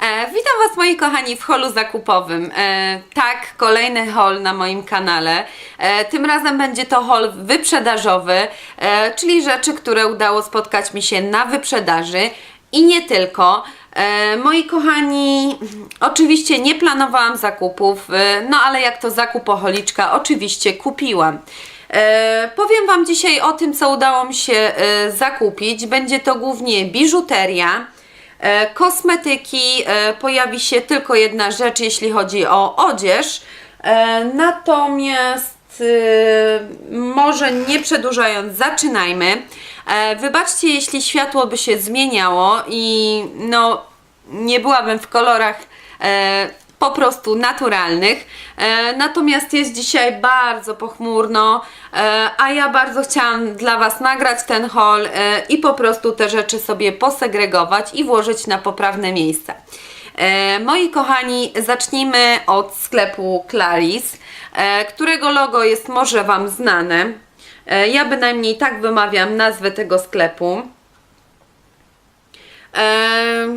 E, witam Was moi kochani w holu zakupowym. E, tak, kolejny hol na moim kanale. E, tym razem będzie to hol wyprzedażowy, e, czyli rzeczy, które udało spotkać mi się na wyprzedaży i nie tylko. E, moi kochani, oczywiście nie planowałam zakupów, e, no ale jak to zakupoholiczka, oczywiście kupiłam. E, powiem Wam dzisiaj o tym, co udało mi się e, zakupić. Będzie to głównie biżuteria. E, Kosmetyki, e, pojawi się tylko jedna rzecz, jeśli chodzi o odzież. E, Natomiast może nie przedłużając, zaczynajmy. Wybaczcie, jeśli światło by się zmieniało i no nie byłabym w kolorach po prostu naturalnych. E, natomiast jest dzisiaj bardzo pochmurno, e, a ja bardzo chciałam dla Was nagrać ten haul e, i po prostu te rzeczy sobie posegregować i włożyć na poprawne miejsca. E, moi kochani, zacznijmy od sklepu Claris, e, którego logo jest może Wam znane. E, ja bynajmniej tak wymawiam nazwę tego sklepu.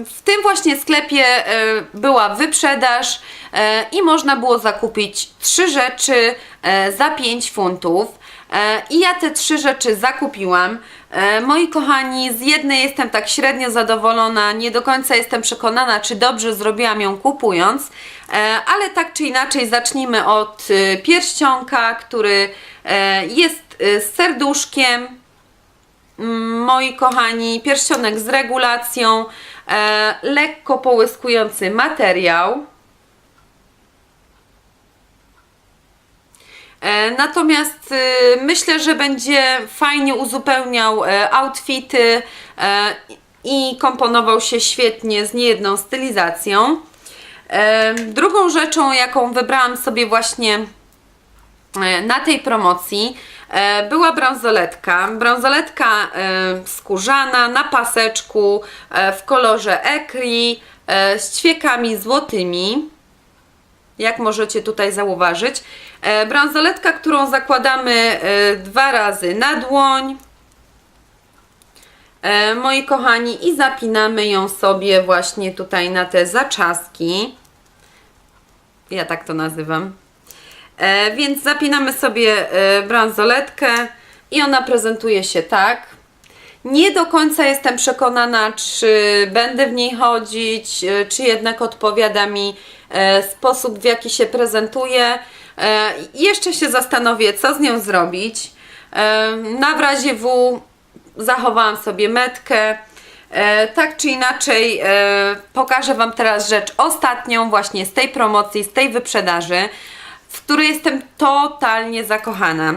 W tym właśnie sklepie e, była wyprzedaż e, i można było zakupić trzy rzeczy e, za 5 funtów. I ja te trzy rzeczy zakupiłam. Moi kochani, z jednej jestem tak średnio zadowolona, nie do końca jestem przekonana, czy dobrze zrobiłam ją kupując, ale tak czy inaczej zacznijmy od pierścionka, który jest z serduszkiem, moi kochani, pierścionek z regulacją, e, lekko połyskujący materiał. E, natomiast y, myślę, że będzie fajnie uzupełniał e, outfity e, i komponował się świetnie z niejedną stylizacją. Drugą rzeczą, jaką wybrałam sobie właśnie na tej promocji była bransoletka. Bransoletka e, skórzana na paseczku e, w kolorze ekri e, z ćwiekami złotymi. Jak możecie tutaj zauważyć. E, bransoletka, którą zakładamy e, dwa razy na dłoń. E, moi kochani, i zapinamy ją sobie właśnie tutaj na te zaczaski. Ja tak to nazywam. E, więc zapinamy sobie e, bransoletkę i ona prezentuje się tak. Nie do końca jestem przekonana, czy będę w niej chodzić, e, czy jednak odpowiada mi sposób, w jaki się prezentuje. Jeszcze się zastanowię, co z nią zrobić. Na razie W zachowałam sobie metkę. Tak czy inaczej, pokażę Wam teraz rzecz ostatnią, właśnie z tej promocji, z tej wyprzedaży, w której jestem totalnie zakochana.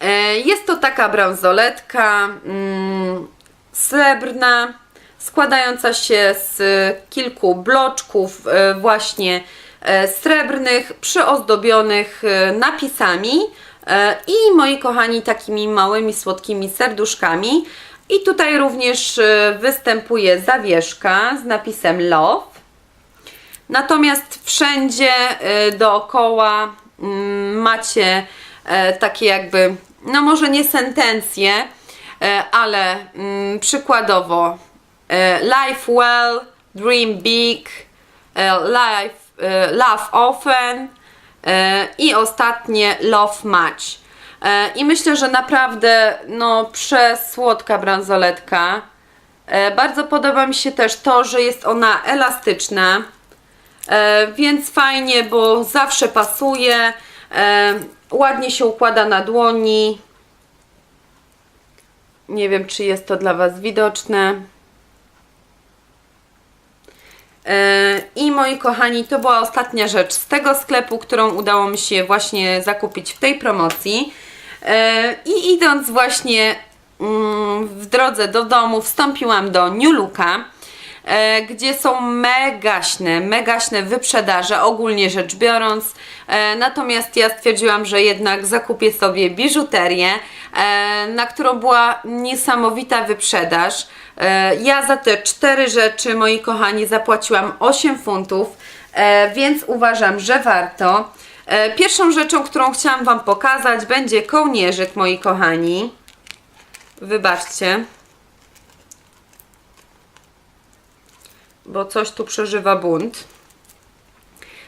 E, Jest to taka bransoletka mm, srebrna, składająca się z kilku bloczków e, właśnie e, srebrnych, przyozdobionych napisami i moi kochani takimi małymi słodkimi serduszkami. I tutaj również występuje zawieszka z napisem Love. Natomiast wszędzie y, dookoła mm, macie e, takie jakby, no może nie sentencje, e, ale mm, przykładowo life well, dream big, life, love often i ostatnie love much. I myślę, że naprawdę no przesłodka bransoletka. Bardzo podoba mi się też to, że jest ona elastyczna. E, więc fajnie, bo zawsze pasuje, e, ładnie się układa na dłoni. Nie wiem, czy jest to dla Was widoczne. E, I moi kochani, to była ostatnia rzecz z tego sklepu, którą udało mi się właśnie zakupić w tej promocji. I idąc właśnie mm, w drodze do domu, wstąpiłam do New Looka gdzie są megaśne, megaśne wyprzedaże, ogólnie rzecz biorąc. E, natomiast ja stwierdziłam, że jednak zakupię sobie biżuterię, e, na którą była niesamowita wyprzedaż. E, ja za te cztery rzeczy, moi kochani, zapłaciłam 8 funtów, e, więc uważam, że warto. E, pierwszą rzeczą, którą chciałam Wam pokazać, będzie kołnierzyk, moi kochani. Wybaczcie. Bo coś tu przeżywa bunt.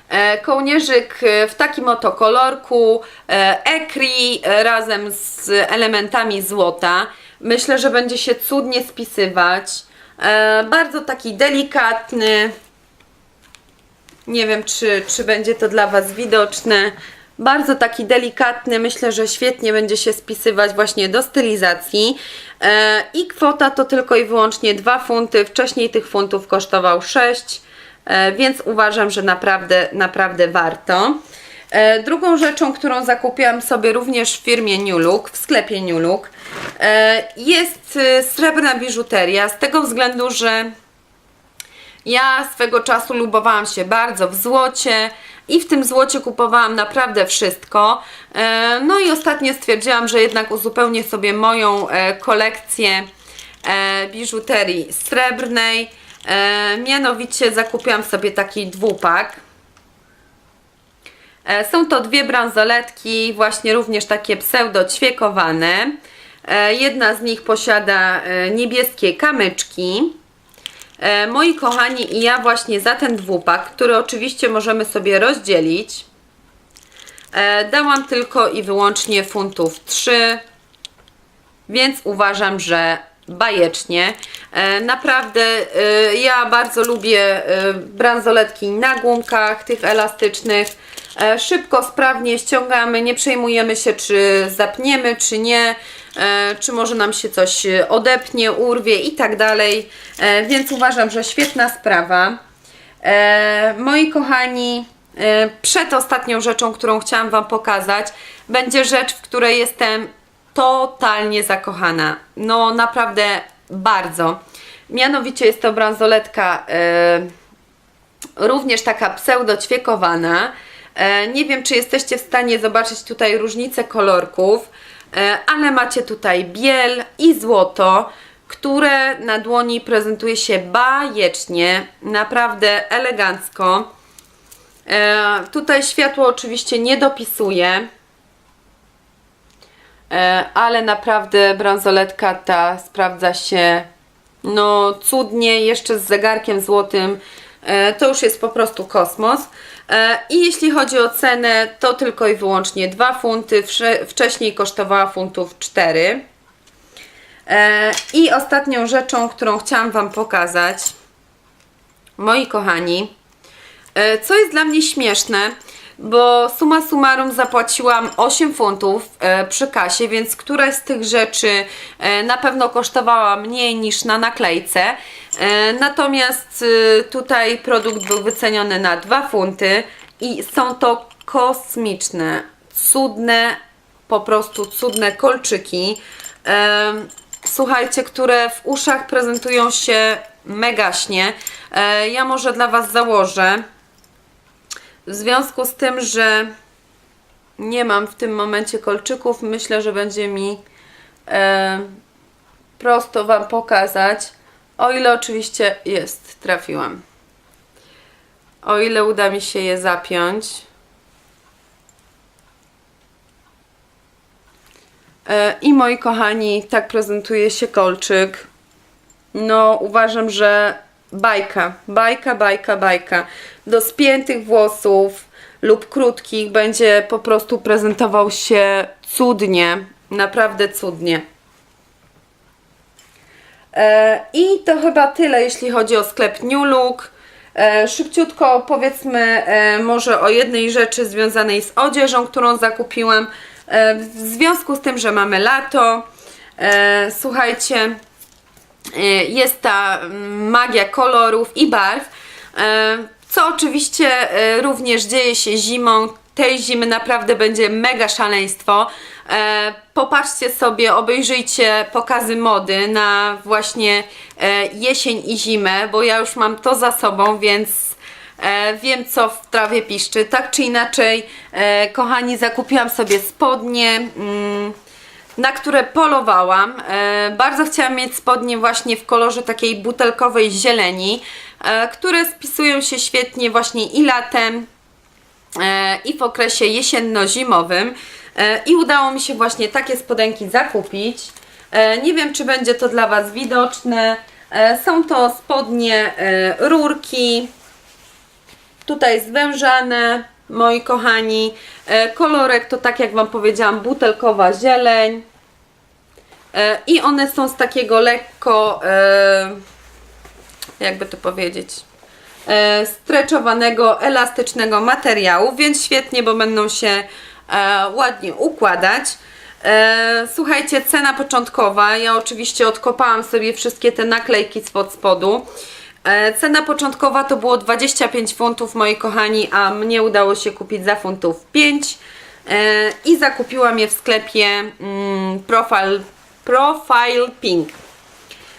E, Kołnierzyk e, w takim oto kolorku, e, ekri razem z elementami złota. Myślę, że będzie się cudnie spisywać. Bardzo taki delikatny. Nie wiem, czy, czy będzie to dla Was widoczne. Bardzo taki delikatny, myślę, że świetnie będzie się spisywać właśnie do stylizacji. E, I kwota to tylko i wyłącznie 2 funty. Wcześniej tych funtów kosztował 6, e, więc uważam, że naprawdę, naprawdę warto. E, Drugą rzeczą, którą zakupiłam sobie również w firmie New Look, w sklepie New Look, jest srebrna biżuteria. Z tego względu, że ja swego czasu lubowałam się bardzo w złocie i w tym złocie kupowałam naprawdę wszystko. E, No i ostatnio stwierdziłam, że jednak uzupełnię sobie moją e, kolekcję e, biżuterii srebrnej. Mianowicie zakupiłam sobie taki dwupak. Są to dwie bransoletki, właśnie również takie pseudo ćwiekowane. Jedna z nich posiada niebieskie kamyczki. E, Moi kochani, i ja właśnie za ten dwupak, który oczywiście możemy sobie rozdzielić, e, dałam tylko i wyłącznie funtów 3, więc uważam, że bajecznie. E, Naprawdę ja bardzo lubię bransoletki na gumkach, tych elastycznych. Szybko, sprawnie ściągamy, nie przejmujemy się czy zapniemy, czy nie, czy może nam się coś e, odepnie, urwie i tak dalej. E, Więc uważam, że świetna sprawa. E, moi kochani, e, przed ostatnią rzeczą, którą chciałam Wam pokazać, będzie rzecz, w której jestem totalnie zakochana. No naprawdę bardzo. Mianowicie jest to bransoletka e, również taka pseudo ćwiekowana. E, nie wiem, czy jesteście w stanie zobaczyć tutaj różnicę kolorków, e, ale macie tutaj biel i złoto, które na dłoni prezentuje się bajecznie, naprawdę elegancko. E, tutaj światło oczywiście nie dopisuje, e, ale naprawdę bransoletka ta sprawdza się no cudnie, jeszcze z zegarkiem złotym. E, To już jest po prostu kosmos. E, I jeśli chodzi o cenę, to tylko i wyłącznie 2 funty. Wcześniej kosztowała funtów 4. E, I ostatnią rzeczą, którą chciałam Wam pokazać, moi kochani, e, co jest dla mnie śmieszne, bo suma summarum zapłaciłam 8 funtów e, przy kasie, więc któraś z tych rzeczy e, na pewno kosztowała mniej niż na naklejce. E, Natomiast tutaj produkt był wyceniony na 2 funty i są to kosmiczne, cudne, po prostu cudne kolczyki. Słuchajcie, które w uszach prezentują się megaśnie. Ja może dla Was założę. W związku z tym, że nie mam w tym momencie kolczyków, myślę, że będzie mi e, prosto Wam pokazać. O ile oczywiście jest, trafiłam. O ile uda mi się je zapiąć. E, I moi kochani, tak prezentuje się kolczyk. No, uważam, że bajka, bajka, bajka, bajka. Do spiętych włosów lub krótkich będzie po prostu prezentował się cudnie, naprawdę cudnie. E, I to chyba tyle, jeśli chodzi o sklep New Look. E, Szybciutko powiedzmy e, może o jednej rzeczy związanej z odzieżą, którą zakupiłam. W związku z tym, że mamy lato, słuchajcie, jest ta mm, magia kolorów i barw, e, co oczywiście e, również dzieje się zimą. Tej zimy naprawdę będzie mega szaleństwo. Popatrzcie sobie, obejrzyjcie pokazy mody na właśnie jesień i zimę, bo ja już mam to za sobą, więc wiem, co w trawie piszczy. Tak czy inaczej, kochani, zakupiłam sobie spodnie, mm, na które polowałam. E, bardzo chciałam mieć spodnie właśnie w kolorze takiej butelkowej zieleni, e, które spisują się świetnie właśnie i latem, e, i w okresie jesienno-zimowym. I udało mi się właśnie takie spodenki zakupić. Nie wiem, czy będzie to dla Was widoczne, Są to spodnie rurki, tutaj zwężane, moi kochani. Kolorek to tak jak Wam powiedziałam, butelkowa zieleń. E, I one są z takiego lekko, e, jakby to powiedzieć, e, streczowanego, elastycznego materiału, więc świetnie, bo będą się ładnie układać. Słuchajcie, cena początkowa, ja oczywiście odkopałam sobie wszystkie te naklejki spod spodu. Cena początkowa to było 25 funtów, moi kochani, a mnie udało się kupić za funtów 5 e, i zakupiłam je w sklepie mm, Profile, Profile Pink.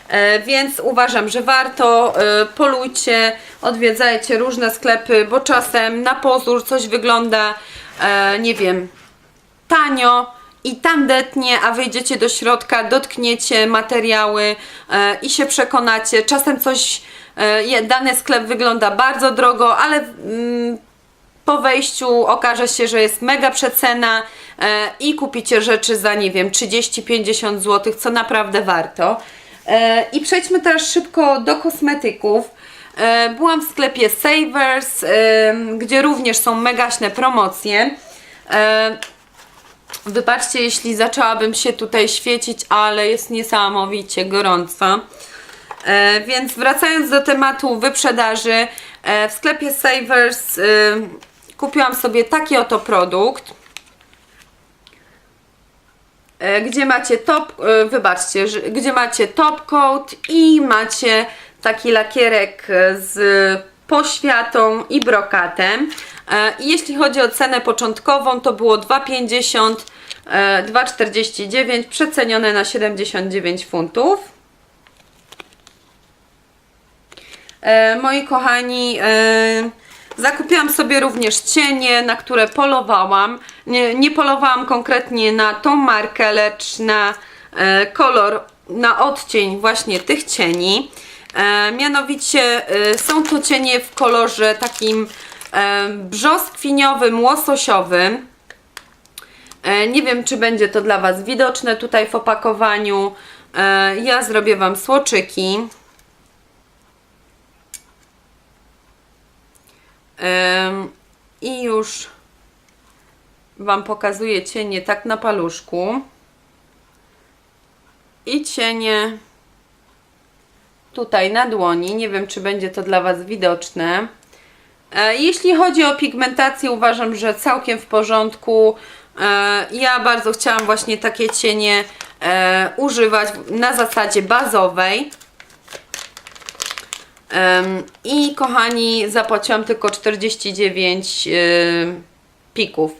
E, Więc uważam, że warto, e, polujcie, odwiedzajcie różne sklepy, bo czasem na pozór coś wygląda, e, nie wiem, tanio i tandetnie, a wyjdziecie do środka, dotkniecie materiały i się przekonacie. Czasem coś, dany sklep wygląda bardzo drogo, ale mm, po wejściu okaże się, że jest mega przecena i kupicie rzeczy za, nie wiem, 30-50 zł, co naprawdę warto. E, I przejdźmy teraz szybko do kosmetyków. E, byłam w sklepie Savers, e, gdzie również są megaśne promocje. E, Wybaczcie, jeśli zaczęłabym się tutaj świecić, ale jest niesamowicie gorąco. E, więc wracając do tematu wyprzedaży, e, w sklepie Savers e, kupiłam sobie taki oto produkt, e, gdzie macie top, e, wybaczcie, gdzie macie top coat i macie taki lakierek e, z poświatą i brokatem. E, I jeśli chodzi o cenę początkową, to było 2,50, e, 2,49 przecenione na 79 funtów. E, moi kochani, e, zakupiłam sobie również cienie, na które polowałam. Nie, nie polowałam konkretnie na tą markę, lecz na e, kolor, na odcień właśnie tych cieni. E, mianowicie e, są to cienie w kolorze takim e, brzoskwiniowym, łososiowym. E, Nie wiem, czy będzie to dla Was widoczne tutaj w opakowaniu. E, Ja zrobię Wam słoczyki. I już Wam pokazuję cienie tak na paluszku. I cienie tutaj na dłoni. Nie wiem, czy będzie to dla Was widoczne. E, Jeśli chodzi o pigmentację, uważam, że całkiem w porządku. E, Ja bardzo chciałam właśnie takie cienie e, używać na zasadzie bazowej. I kochani, zapłaciłam tylko 49 y, pików.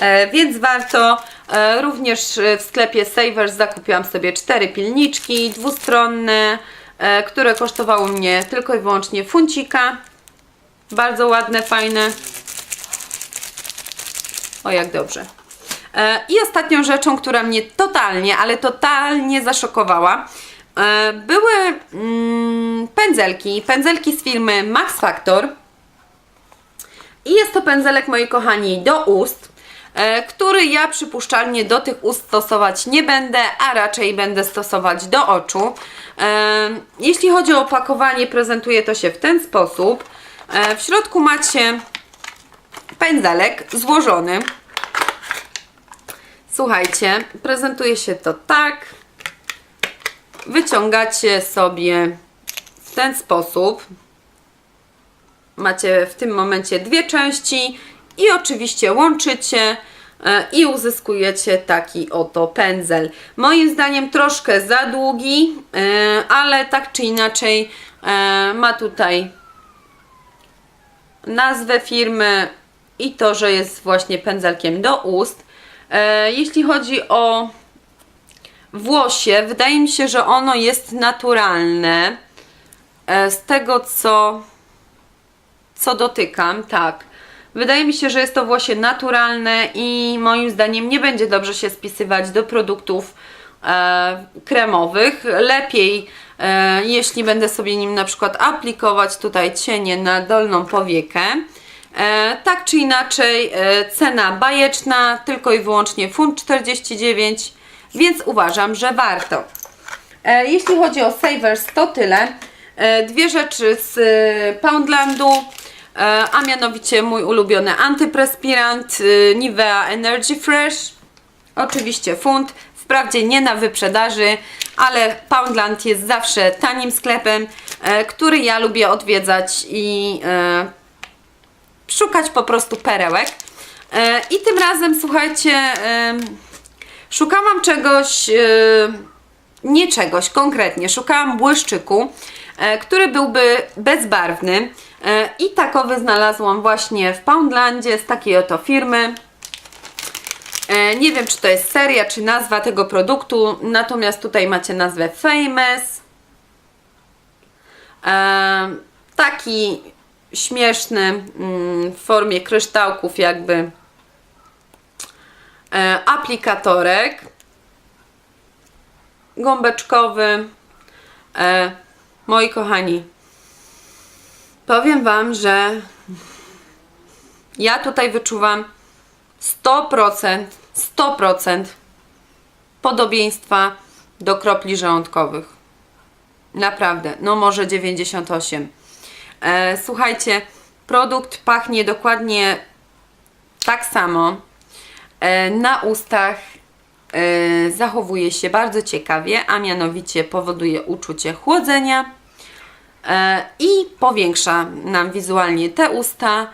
E, więc warto. E, również w sklepie Savers zakupiłam sobie cztery pilniczki dwustronne, e, które kosztowały mnie tylko i wyłącznie funcika. Bardzo ładne, fajne. O, jak dobrze. I ostatnią rzeczą, która mnie totalnie, ale totalnie zaszokowała, były mm, pędzelki. Pędzelki z firmy Max Factor. I jest to pędzelek, moi kochani, do ust, e, który ja przypuszczalnie do tych ust stosować nie będę, a raczej będę stosować do oczu. E, Jeśli chodzi o opakowanie, prezentuje to się w ten sposób. E, W środku macie pędzelek złożony. Słuchajcie, prezentuje się to tak. Wyciągacie sobie w ten sposób. Macie w tym momencie dwie części i oczywiście łączycie e, i uzyskujecie taki oto pędzel. Moim zdaniem troszkę za długi, e, ale tak czy inaczej e, ma tutaj nazwę firmy i to, że jest właśnie pędzelkiem do ust. Jeśli chodzi o włosie, wydaje mi się, że ono jest naturalne. E, Z tego co, co dotykam, tak. Wydaje mi się, że jest to włosie naturalne i moim zdaniem nie będzie dobrze się spisywać do produktów e, kremowych. Lepiej, e, jeśli będę sobie nim na przykład aplikować tutaj cienie na dolną powiekę. E, tak czy inaczej, e, cena bajeczna, tylko i wyłącznie funt 49, więc uważam, że warto. E, jeśli chodzi o Savers, to tyle. E, dwie rzeczy z e, Poundlandu, a mianowicie mój ulubiony antyprespirant Nivea Energy Fresh. Oczywiście funt, wprawdzie nie na wyprzedaży, ale Poundland jest zawsze tanim sklepem, który ja lubię odwiedzać i szukać po prostu perełek. I tym razem, słuchajcie, szukałam czegoś, e, nie czegoś konkretnie, szukałam błyszczyku, e, który byłby bezbarwny e, i takowy znalazłam właśnie w Poundlandzie z takiej oto firmy. E, Nie wiem, czy to jest seria, czy nazwa tego produktu, natomiast tutaj macie nazwę Famous. Taki śmieszny mm, w formie kryształków, jakby aplikatorek gąbeczkowy. E, moi kochani, powiem Wam, że ja tutaj wyczuwam 100%, 100% podobieństwa do kropli żołądkowych. Naprawdę, no może 98. E, słuchajcie, produkt pachnie dokładnie tak samo. E, na ustach e, zachowuje się bardzo ciekawie, a mianowicie powoduje uczucie chłodzenia e, i powiększa nam wizualnie te usta.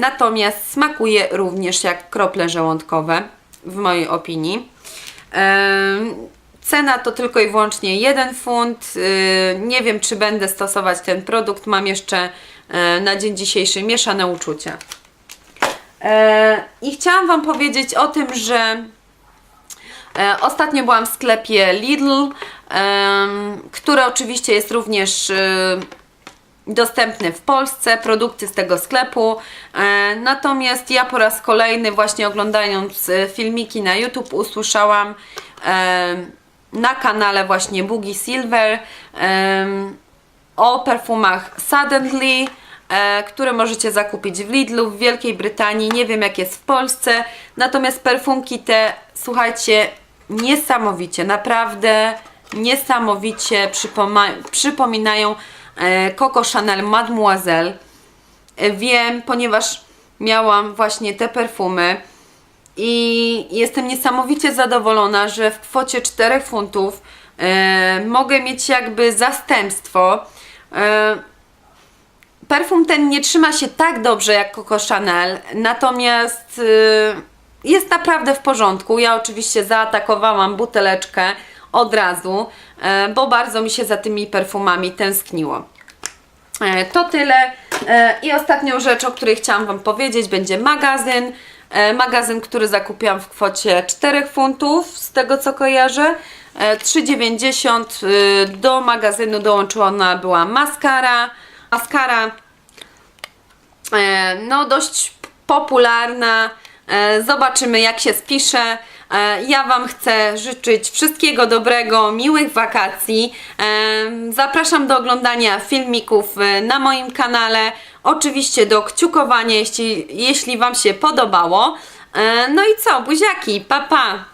Natomiast smakuje również jak krople żołądkowe, w mojej opinii. Cena to tylko i wyłącznie 1 funt. Nie wiem, czy będę stosować ten produkt. Mam jeszcze na dzień dzisiejszy mieszane uczucia. E, I chciałam Wam powiedzieć o tym, że E, Ostatnio byłam w sklepie Lidl, który oczywiście jest również e, dostępny w Polsce, produkty z tego sklepu. Natomiast ja po raz kolejny, właśnie oglądając filmiki na YouTube, usłyszałam na kanale właśnie Boogie Silver o perfumach Suddenly, e, które możecie zakupić w Lidlu w Wielkiej Brytanii. Nie wiem jak jest w Polsce, natomiast perfumki te, słuchajcie, niesamowicie, naprawdę niesamowicie przypominają e, Coco Chanel Mademoiselle. E, Wiem, ponieważ miałam właśnie te perfumy i jestem niesamowicie zadowolona, że w kwocie 4 funtów e, mogę mieć jakby zastępstwo. E, perfum ten nie trzyma się tak dobrze jak Coco Chanel, natomiast y, jest naprawdę w porządku. Ja oczywiście zaatakowałam buteleczkę od razu, e, bo bardzo mi się za tymi perfumami tęskniło. E, To tyle. E, I ostatnią rzecz, o której chciałam Wam powiedzieć, będzie magazyn. E, Magazyn, który zakupiłam w kwocie 4 funtów, z tego co kojarzę. E, 3,90 y, do magazynu dołączona była maskara. Maskara e, no dość popularna. E, Zobaczymy jak się spisze. E, Ja Wam chcę życzyć wszystkiego dobrego, miłych wakacji. Zapraszam do oglądania filmików na moim kanale. Oczywiście do kciukowania, jeśli, jeśli Wam się podobało. No i co, buziaki, pa pa!